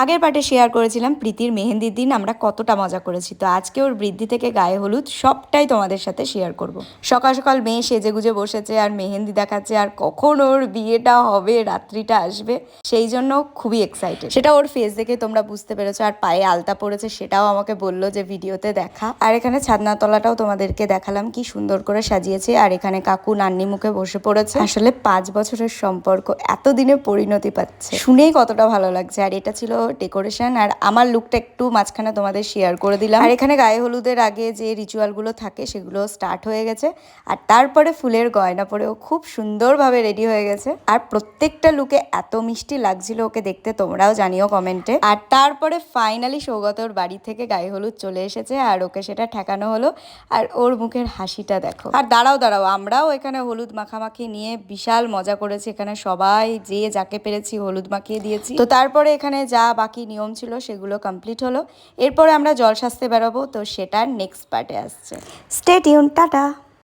আগের পার্টে শেয়ার করেছিলাম প্রীতির মেহেন্দির দিন, আমরা কতটা মজা করেছি। তো আজকে ওর বৃদ্ধি থেকে গায়ে হলুদ, সবটাই তোমাদের সাথে শেয়ার করব। সকাল সকাল মেয়ে সেজে গুজে বসেছে আর মেহেন্দি দেখাচ্ছে আর কখন ওর বিয়েটা হবে, রাত্রিটা আসবে, সেই জন্য খুবই এক্সাইটেড সেটা ওর ফেস দেখে তোমরা বুঝতে পেরেছ আর পায়ে আলতা পড়েছে, সেটাও আমাকে বলল যে ভিডিওতে দেখা। আর এখানে ছাদনাতলাটাও তোমাদেরকে দেখালাম, কি সুন্দর করে সাজিয়েছে আর এখানে কাকু নান্নি মুখে বসে পড়েছে। আসলে পাঁচ বছরের সম্পর্ক এতদিনে পরিণতি পাচ্ছে। শুনেই কতটা ভালো লাগছে। আর এটা ছিল ডেকোরেশন আর আমার লুকটা একটু মাঝখানে তোমাদের শেয়ার করে দিলাম। আর এখানে গায়ে হলুদের আগে যে রিচুয়ালগুলো থাকে, সেগুলো স্টার্ট হয়ে গেছে। আর তারপরে ফুলের গয়না পরেও খুব সুন্দরভাবে রেডি হয়ে গেছে। আর প্রত্যেকটা লুকে এত মিষ্টি লাগছিল ওকে দেখতে, তোমরাও জানিও কমেন্টে। আর তারপরে ফাইনালি সৌগতর বাড়ি থেকে গায়ে হলুদ চলে এসেছে, আর ওকে সেটা ঠেকানো হলো। আর ওর মুখের হাসিটা দেখো। আর দাঁড়াও দাঁড়াও, আমরাও এখানে হলুদ মাখামাখি নিয়ে বিশাল মজা করেছি। এখানে সবাই যে যাকে পেরেছি হলুদ মাখিয়ে দিয়েছি। তো তারপরে এখানে যা বাকি নিয়ম ছিল সেগুলো কমপ্লিট হলো। এরপরে আমরা জল সাজতে বেরোবো, তো সেটা নেক্সট পার্টে আসছে। স্টে ইউন টাটা।